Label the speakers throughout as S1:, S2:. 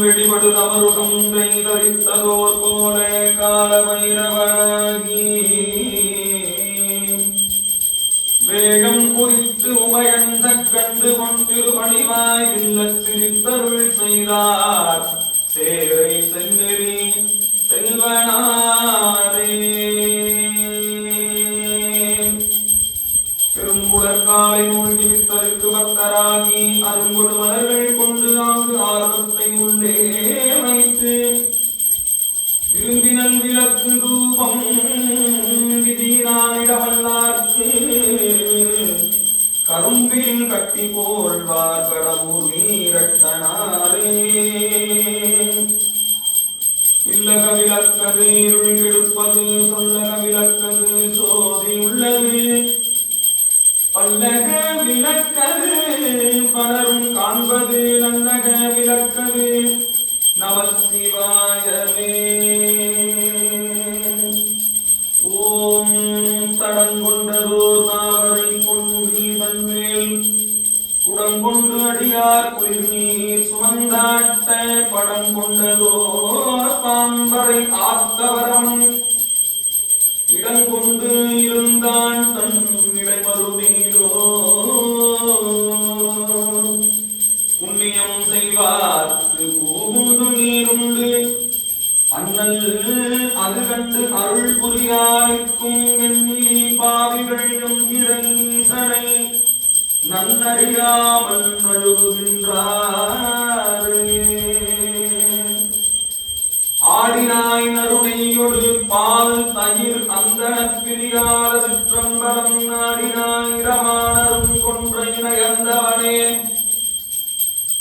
S1: வெடிபடு தமருகம் கை தரித்ததோர் போல கால பைரவாகி வேகம் குறித்து உமையந்த கண்டு கொண்டிரு பணிவாய் இல்லச் சிரித்தருள் செய்தார். சேரை சென்னெறி செல்வனாரே. பெருங்குடற்காலை மூழ்கி வித்தருக்கு பக்தராகி அருங்குடு மலர்கள் கொண்டதோர் பாம்பரை ஆத்தவரம். இடங்கொண்டு இருந்தான் தன் இடைமருதீரோ புண்ணியம் செய்வார்க்கு பூவுண்டு நீருண்டு. அண்ணல் அது கண்டு அருள் புரியாருக்கும் எண்ணிலி பாவிகள் என்கிறீசனை நன்னறியாமல் நழுவுகின்றார். பால் தயிர் அந்தனப் பிரியாத சிற்றம்பலம் நாடினாயிரமானரும் இரமானரும் கொன்றை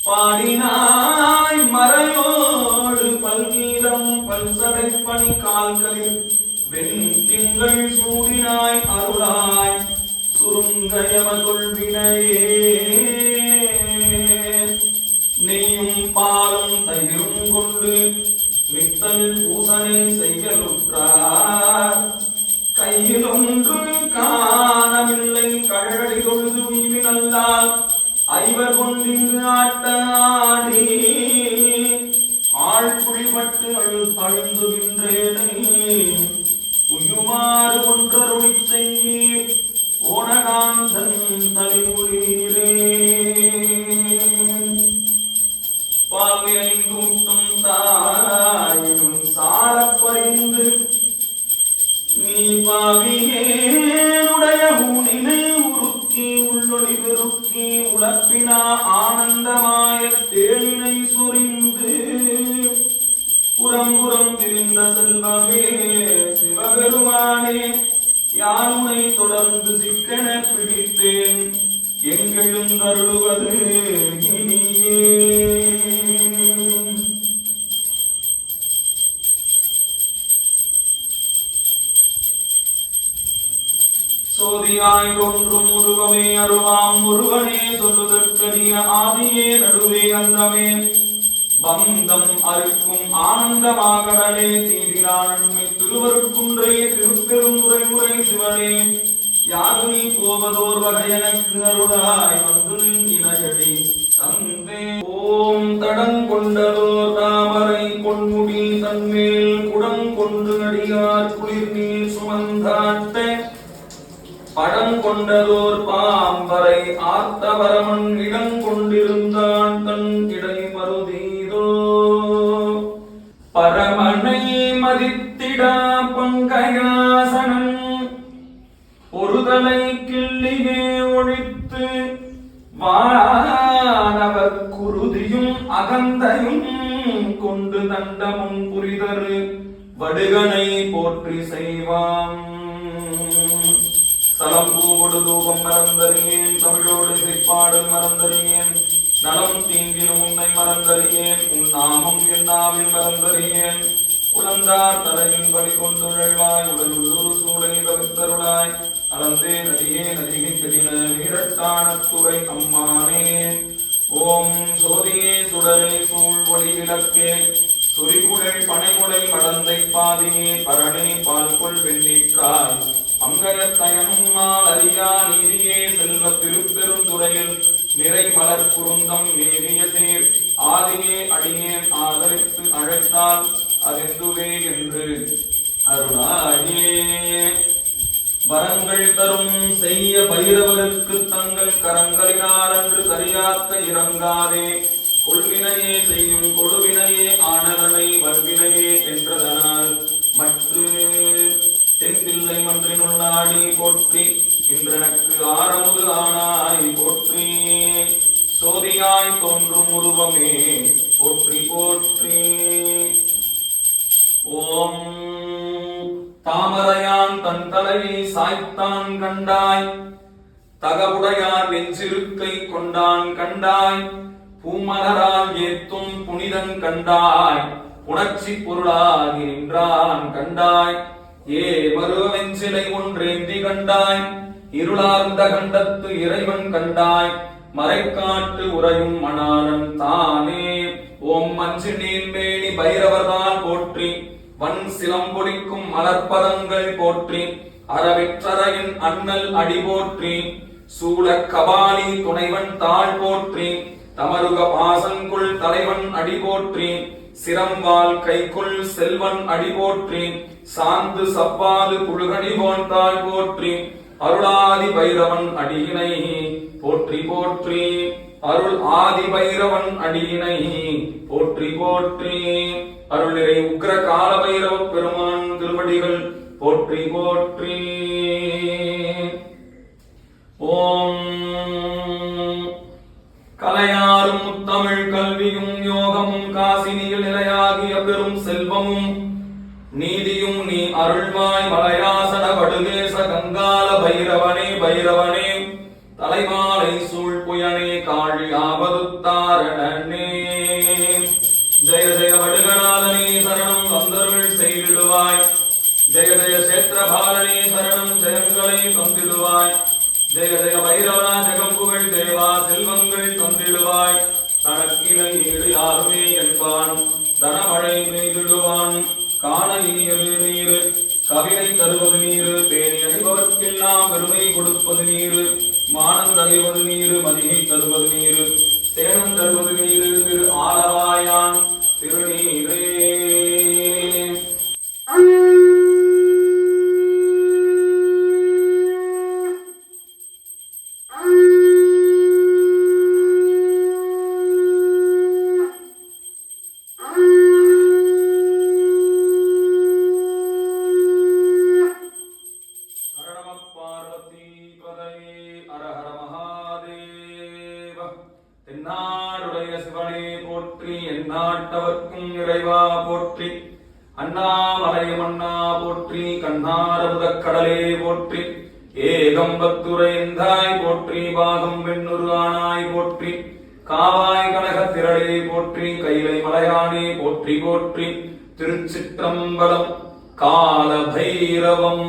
S1: பாடினாய் மறையோடு பல்கீதம் பல்சடை பணி கால்களில் வெண் திங்கள் சூடினாய் அருளாய். சுருங்கயம ஓனகாந்தன் தலைமுடிரே பால் நிறைந்தூட்டும் தாயினும் சாரப் நீ பாவியேனுடைய ஊனினை உருக்கி உள்ளொளி பெருக்கி உழப்பினா ஆனந்தமாய தேனினை சொரிந்து புறம்புறம் திரிந்த செல்வமே சிவபெருமானே. யானுனை தொடர்ந்து சிக்கன பிடித்தேன்? எங்களும் கருடுவது இனியே. சோதியாய் ஒன்றும் உருவமே அருவாம் ஒருவனே சொல்லுதற்கரிய ஆதியே நடுவே அந்தமே. பந்தம் அறுக்கும் ஆனந்தமாகடலே தீரிலா நன்மை திருவருட்குன்றே திருப்பெருந்துரை முறை சிவனே. யாது நீ போவதோர் வகை எனக்கு அருளாய் வந்து நின் இணையடி. தந்தே ஓம் தடம் கொண்டதோர் தாமரை பொன்முடி தன்மேல் குடம் கொண்டு அடியார் குளிர் நீர் சுமந்தாட்ட படம் கொண்டதோர் பா பரமனை மதித்திடா பங்கயாசனம். ஒருதலை கிள்ளியே ஒழித்து வானவர் குருதியும் அகந்தையும் கொண்டு தண்டமும் புரிதரு. வடுகனை போற்றி செய்வாம் சலம்பூவோடு தூபம் மறந்தறியேன் தமிழோடு இசைப்பாடல் மறந்தறியேன். நலம் தீங்கிலும் உன்னை மறந்தறியேன். உன் நாமம் என்னாவில் மறந்தறியேன். உழந்தார் தலையின் பலி கொண்டுழல்வாய். உடல் உள்ளூர் சூளை தவிர்த்தருளாய். அளந்தே நதியே நதிகை செடின நீரட்டானத்துறை அம்மானே. ஓம் சோதியே சுடரே சூழ் ஒளி விளக்கே. சுரிகுழல் பனைமுடை மடந்தை பாதியே. பரணே பால்கொள் வரங்கள் தரும் செய்ய பைரவருக்கு தங்கள் கரங்களினார் என்று கரியாத்த இறங்காதே. கொள்வினையே செய்யும் கொழுவினையே ஆனதனை வல்வினையே என்றதனால் மற்ற தென்பில்லை மன்றினுள்ளாடி போற்றி தகவுடையார் நெஞ்சிருக்கை கொண்டான் கண்டாய் பூமலரால் ஏத்தும் புனிதன் கண்டாய் உணர்ச்சி பொருளாகி நின்றான் கண்டாய். ஏ வருவெஞ்சிலை ஒன்றேந்தி கண்டாய் இருளார்ந்த கண்டத்து இறைவன் கண்டாய். மறைக்காட்டு உறையும் மணாளன் தானே ஓம் மஞ்சு நீர்மேனி பைரவர்தான் போற்றி வன் சிலம்பொடிக்கும் மலர்ப்பதங்கள் போற்றி அறவிற்றரையின் அண்ணல் அடி போற்றி. சூழ கபாலி துணைவன் தாழ் போற்றி தமருக பாசங்குள் தலைவன் அடி போற்றி சிரம்பால் கைக்குள் செல்வன் அடி போற்றி சாந்து சப்பாது புழுகடி தாழ் போற்றி அருளாதி பைரவன் அடியினை போற்றி போற்றி அருள் ஆதி பைரவன் அடியினை போற்றி போற்றி அருளிரை உக்ர கால பைரவ பெருமான் திருவடிகள் போற்றி போற்றி. ஓம். கலையாரும் முத்தமிழ் கல்வியும் யோகமும் காசினியில் நிலையாகிய பெரும் செல்வமும் நீதியும் நீ அருள்வாய் மலையாசன வடுகேச கங்கால பைரவனே பைரவனே. தலைமாலை சூழ் புயனே காழி ஆபதுத்தாரணனே காண இனியது நீரு கவிதை தருவது நீரு பேணி அணிபவர்க்கெல்லாம் பெருமை கொடுப்பது நீரு மானந்தறிவது நீரு மதியை தருவது நீரு சேனம் தருவது நீரு திரு ஆலவாயான் அண்ணாமலை மன்னா போற்றி கண்ணாரமுதக் கடலே போற்றி ஏகம்பத்துரைந்தாய் போற்றி பாகம் வெண்ணுரு ஆனாய் போற்றி காவாய் கனக திரளே போற்றி கைலை மலையானே போற்றி போற்றி திருச்சிற்றம்பலம் கால பைரவம்